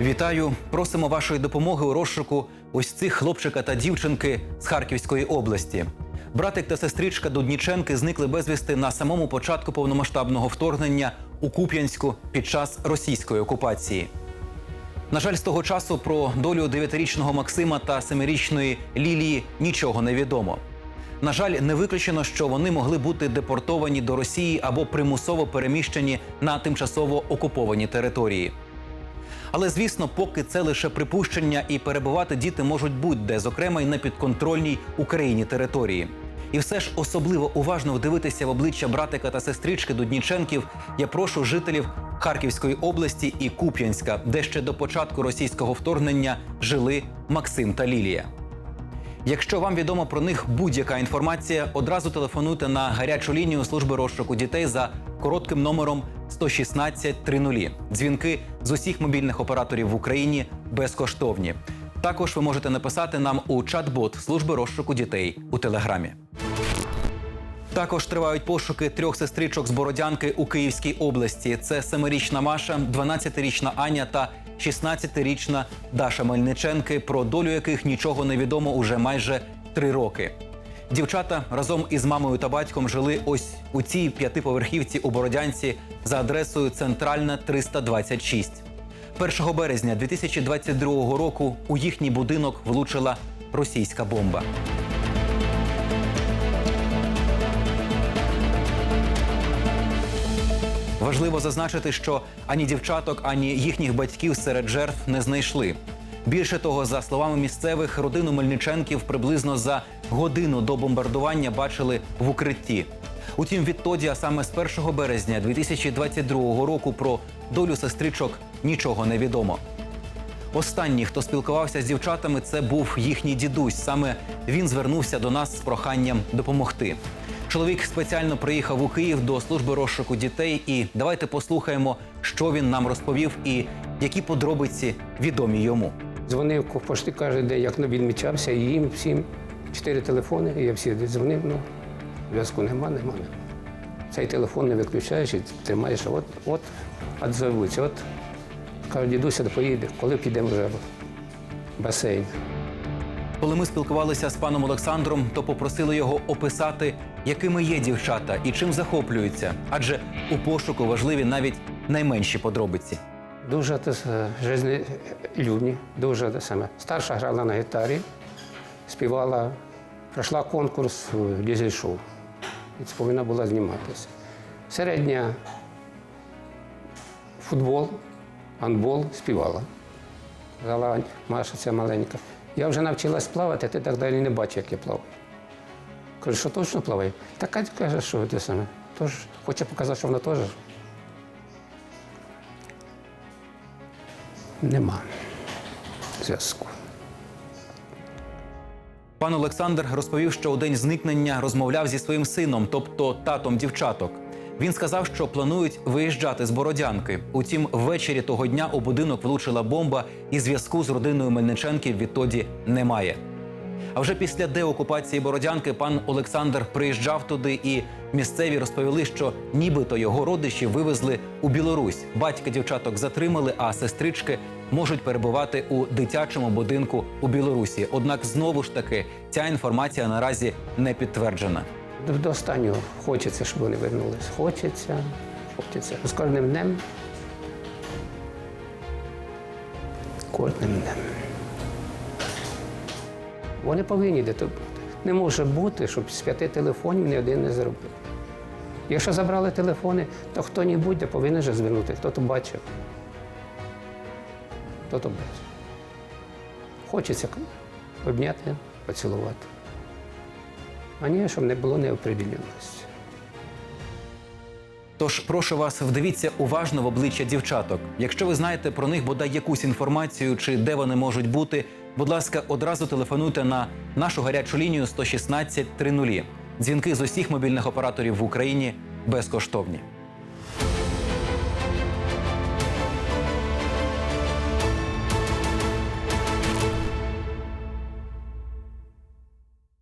Вітаю! Просимо вашої допомоги у розшуку ось цих хлопчика та дівчинки з Харківської області. Братик та сестричка Дудніченки зникли безвісти на самому початку повномасштабного вторгнення у Куп'янську під час російської окупації. На жаль, з того часу про долю дев'ятирічного Максима та семирічної Лілії нічого не відомо. На жаль, не виключено, що вони могли бути депортовані до Росії або примусово переміщені на тимчасово окуповані території. Але звісно, поки це лише припущення, і перебувати діти можуть будь-де, зокрема й на підконтрольній Україні території. І все ж особливо уважно вдивитися в обличчя братика та сестрички Дудніченків я прошу жителів Харківської області і Куп'янська, де ще до початку російського вторгнення жили Максим та Лілія. Якщо вам відомо про них будь-яка інформація, одразу телефонуйте на гарячу лінію служби розшуку дітей за коротким номером 116 30. Дзвінки з усіх мобільних операторів в Україні безкоштовні. Також ви можете написати нам у чат-бот служби розшуку дітей у телеграмі. Також тривають пошуки трьох сестричок з Бородянки у Київській області. Це семирічна Маша, 12-річна Аня та 16-річна Даша Мельниченки, про долю яких нічого не відомо уже майже три роки. Дівчата разом із мамою та батьком жили ось у цій п'ятиповерхівці у Бородянці за адресою Центральна 326. 1 березня 2022 року у їхній будинок влучила російська бомба. Важливо зазначити, що ані дівчаток, ані їхніх батьків серед жертв не знайшли. Більше того, за словами місцевих, родину Мельниченків приблизно за годину до бомбардування бачили в укритті. Утім, відтоді, а саме з 1 березня 2022 року, про долю сестричок нічого не відомо. Останній, хто спілкувався з дівчатами, це був їхній дідусь. Саме він звернувся до нас з проханням допомогти. Чоловік спеціально приїхав у Київ до служби розшуку дітей. І давайте послухаємо, що він нам розповів і які подробиці відомі йому. Дзвонив почти кожен день, як він відмічався, і їм всім чотири телефони, і я всі дзвонив, ну, зв'язку нема, нема. Цей телефон не виключаєш і тримаєш, от, от, відзовуться, от. Каже, дідуся, поїде, коли підемо вже в басейн. Коли ми спілкувалися з паном Олександром, то попросили його описати, якими є дівчата і чим захоплюються, адже у пошуку важливі навіть найменші подробиці. Дуже жизнелюбні, дуже саме. Старша грала на гітарі, співала, пройшла конкурс в дізель-шоу. І це повинна була зніматися. Середня футбол, гандбол співала. Казала, Маша, ця маленька. Я вже навчилась плавати, ти так далі не бачиш, як я плаваю. Кажу, що точно плаваю? Та Катя каже, що те саме. Тож хоче показати, що вона теж. Нема зв'язку. Пан Олександр розповів, що у день зникнення розмовляв зі своїм сином, тобто татом дівчаток. Він сказав, що планують виїжджати з Бородянки. Утім, ввечері того дня у будинок влучила бомба, і зв'язку з родиною Мельниченків відтоді немає. А вже після деокупації Бородянки пан Олександр приїжджав туди, і місцеві розповіли, що нібито його родичі вивезли у Білорусь. Батька дівчаток затримали, а сестрички можуть перебувати у дитячому будинку у Білорусі. Однак знову ж таки ця інформація наразі не підтверджена. До, останнього хочеться, щоб вони вернулись. Хочеться, хочеться. З кожним днем. Кожним днем. Вони повинні де бути. Не може бути, щоб з п'яти телефонів ні один не зробив. Якщо забрали телефони, то хто-небудь де повинен же звернути, хто то бачив. Хто то бачив. Хочеться обняти, поцілувати. А ні, щоб не було неопределеності. Тож прошу вас, вдивіться уважно в обличчя дівчаток. Якщо ви знаєте про них бодай якусь інформацію чи де вони можуть бути, будь ласка, одразу телефонуйте на нашу гарячу лінію 116 30. Дзвінки з усіх мобільних операторів в Україні безкоштовні.